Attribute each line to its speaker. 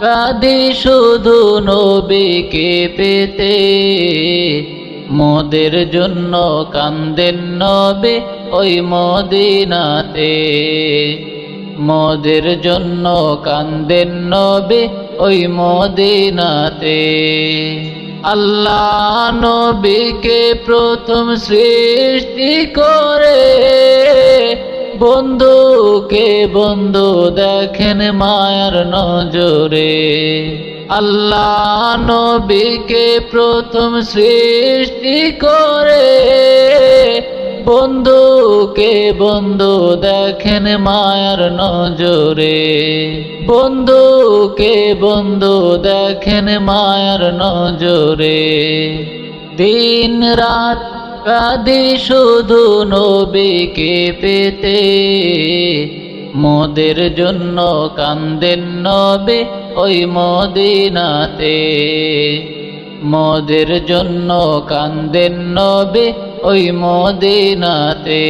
Speaker 1: কাঁদি শুধু নবীকে পেতে। মোদের জন্য কান্দেন নবে ওই মদিনাতে। মোদের জন্য কান্দেন নবে ওই মদিনাতে। আল্লাহ নবীকে প্রথম সৃষ্টি করে বন্ধুকে বন্ধু দেখেন মায়ার নজরে। আল্লাহ নবীকে প্রথম সৃষ্টি করে। বন্ধুকে বন্ধু দেখেন মায়ার নজরে। বন্ধুকে বন্ধু দেখেন মায়ার নজরে। দিন রাত কাঁদি শুধু নবীকে পেতে। মোদের জন্য কান্দেন নবে ওই মদিনাতে। মোদের জন্য কান্দেন নবে ওই মদিনাতে।